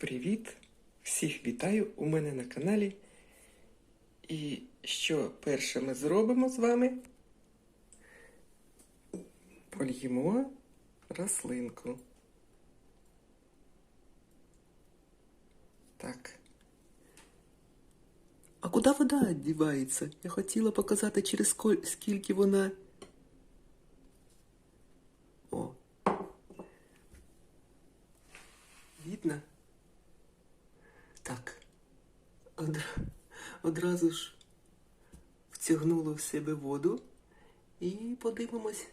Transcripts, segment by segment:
Привіт! Всіх вітаю у мене на каналі. І що перше ми зробимо з вами? Польємо рослинку. Так. А куди вода дівається? Я хотіла показати, через скільки вона. Одразу ж втягнуло в себе воду і подивимось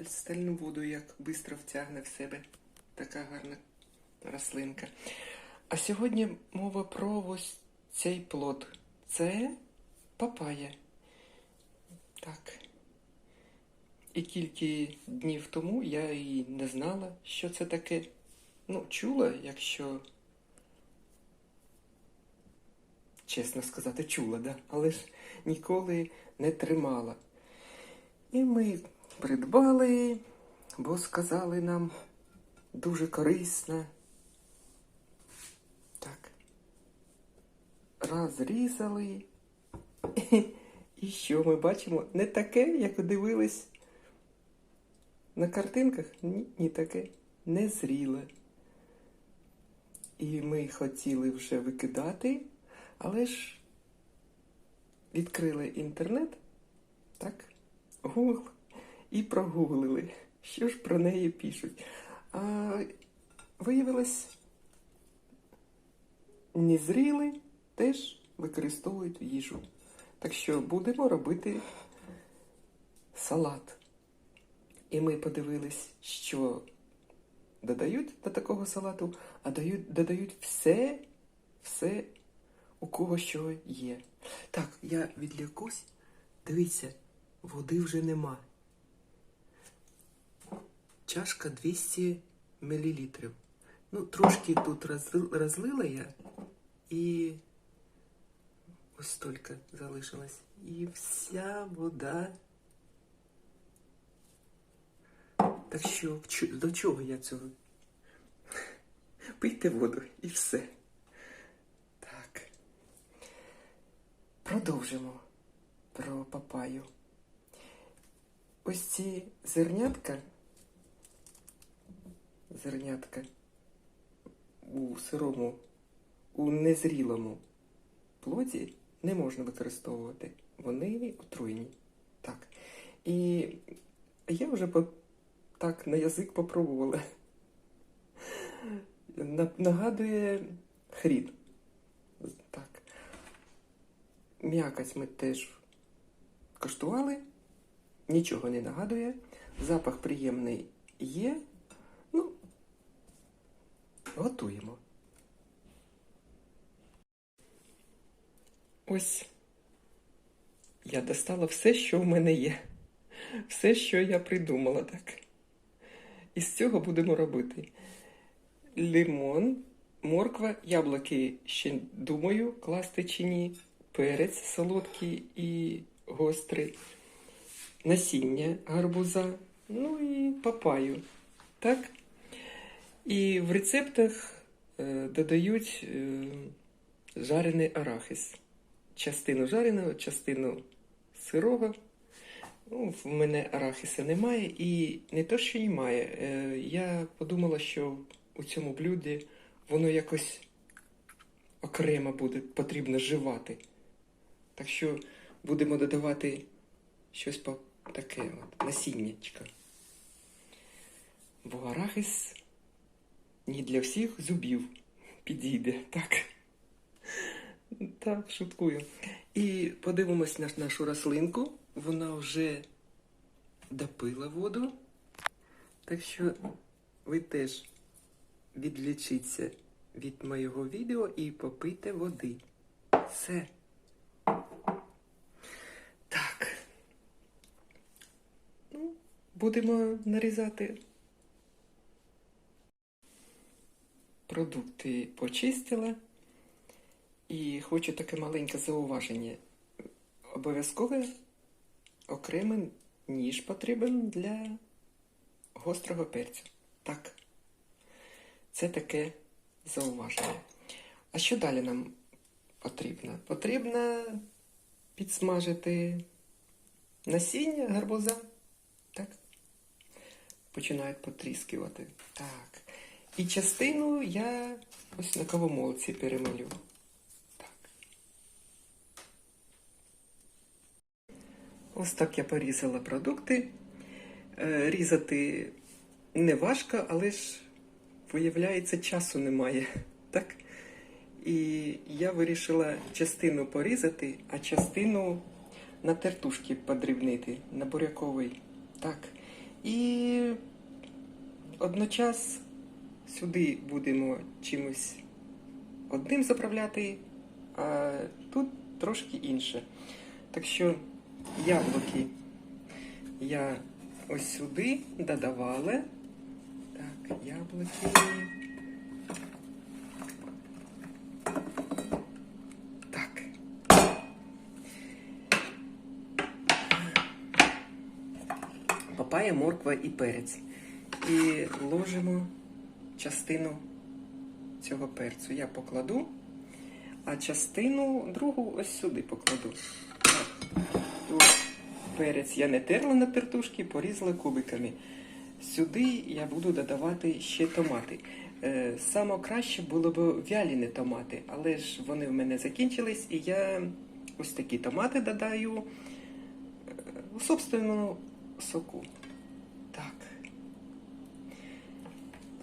остальну воду, як швидко втягне в себе така гарна рослинка. А сьогодні мова про ось цей плод. Це папая. Так. І кілька днів тому я і не знала, що це таке. Ну, чула, якщо. Чесно сказати, чула, да? але ж ніколи не тримала. І ми придбали, бо сказали нам дуже корисно. Так. Розрізали. І що ми бачимо? Не таке, як дивились на картинках? Ні, ні таке. Незріле. І ми хотіли вже викидати, але ж відкрили інтернет, так, Google, і прогуглили, що ж про неї пишуть. А виявилось, незріли теж використовують їжу. Так що будемо робити салат. І ми подивились, що додають до такого салату, а дають, додають все, все, у кого що є. Так, я відлякусь. Дивіться, води вже нема. Чашка 200 мл. Ну, трошки тут розлила я і ось стільки залишилось. І вся вода. Так що, до чого я цього? Пийте воду і все. Так. Продовжимо про папаю. Ось ці зернятка. Зернятка у сирому, у незрілому плоді не можна використовувати. Вони отруйні. Так. І я вже по так на язик попробувала. Нагадує хрін. Так. М'якость ми теж коштували. Нічого не нагадує. Запах приємний є. Ну, готуємо. Ось я достала все, що в мене є. Все, що я придумала, так. І з цього будемо робити лимон, морква, яблуки ще думаю, класти чи ні, перець солодкий і гострий, насіння гарбуза, ну і папаю. Так? І в рецептах е, додають е, жарений арахис. Частину жареного, частину сирого. Ну, в мене арахіса немає, і не то, що немає. Е, я подумала, що у цьому блюді воно якось окремо буде потрібно жувати. Так що будемо додавати щось по таке от, насіннячко. Бо арахіс не для всіх зубів підійде, так? Так, шуткую. І подивимось на нашу рослинку. Вона вже допила воду. Так що ви теж відлічіться від моєго відео і попийте води. Все. Так. Ну, будемо нарізати. Продукти почистила. І хочу таке маленьке зауваження. Обов'язково окремий ніж потрібен для гострого перцю. Так. Це таке зауваження. А що далі нам потрібно? Потрібно підсмажити насіння гарбуза. Починають потріскувати. Так. І частину я ось на кавомолці перемолю. Так. Ось так я порізала продукти. Е, Різати не важко, але ж, виявляється, часу немає. Так? І я вирішила частину порізати, а частину на тертушки подрібнити, на буряковий. Так. І одночас сюди будемо чимось одним заправляти, а тут трошки інше. Так що яблуки я ось сюди додавала. Так, яблуки. Так. Папая, морква і перець. І ложимо частину цього перцю. Я покладу, а частину другу ось сюди покладу. Тут перець я не терла на тертушки, порізала кубиками. Сюди я буду додавати ще томати. Е, Саме краще було б вялені томати, але ж вони в мене закінчились, і я ось такі томати додаю е, у собственному соку. Так.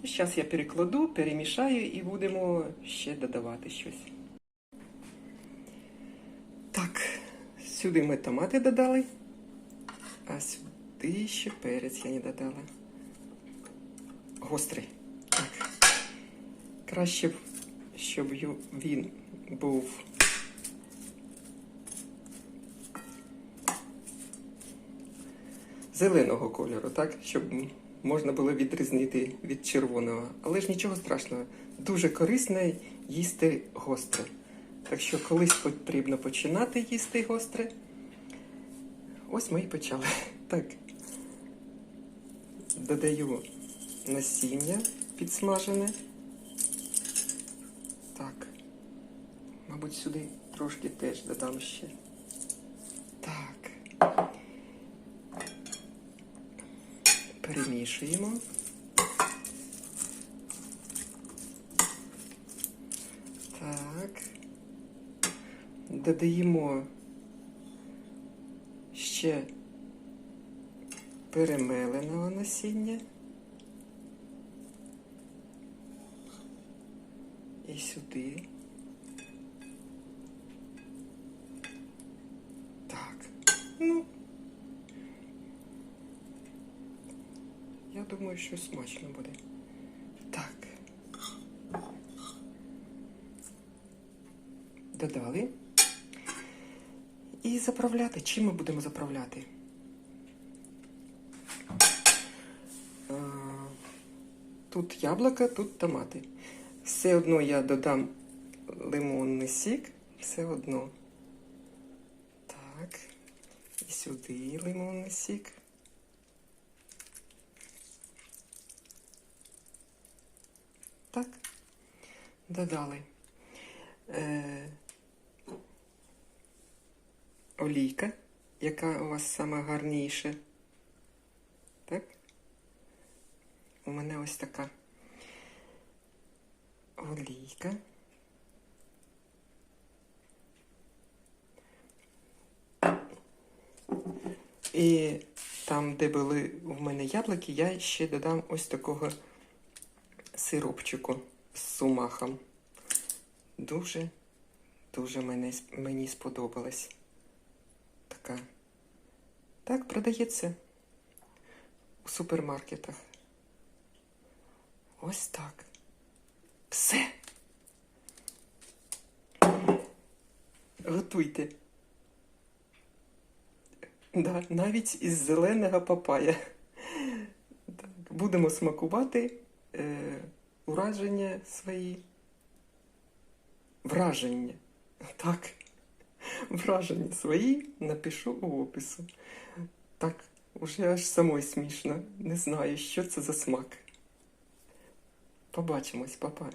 Зараз я перекладу, перемішаю і будемо ще додавати щось. Так, сюди ми томати додали, а сюди ще перець я не додала. Гострий. Так. Краще, щоб він був зеленого кольору, так? Щоб можна було відрізнити від червоного. Але ж нічого страшного. Дуже корисно їсти гостре. Так що колись потрібно починати їсти гостре. Ось ми і почали. Так. Додаю насіння підсмажене. Так. Мабуть, сюди трошки теж додам ще. Так. Перемішуємо. Так. Додаємо ще перемеленого насіння. І сюди. Так. Ну. Я думаю, що смачно буде. Так. Додали. І заправляти. Чим ми будемо заправляти? Тут яблука, тут томати. Все одно я додам лимонний сік. Все одно. Так. І сюди лимонний сік. Так. Додали. Е, олійка, яка у вас сама гарніша. Так? У мене ось така олійка. І там, де були в мене яблуки, я ще додам ось такого сиропчику з сумахом. Дуже, дуже мене, мені сподобалась. Така. Так, продається у супермаркетах. Ось так. Все. Готуйте. Да, навіть із зеленого папая. Так, будемо смакувати е, ураження свої. Враження. Так. Враження свої напишу у опису. Так, уже аж самой смішно. Не знаю, що це за смак. Побачимось, папа.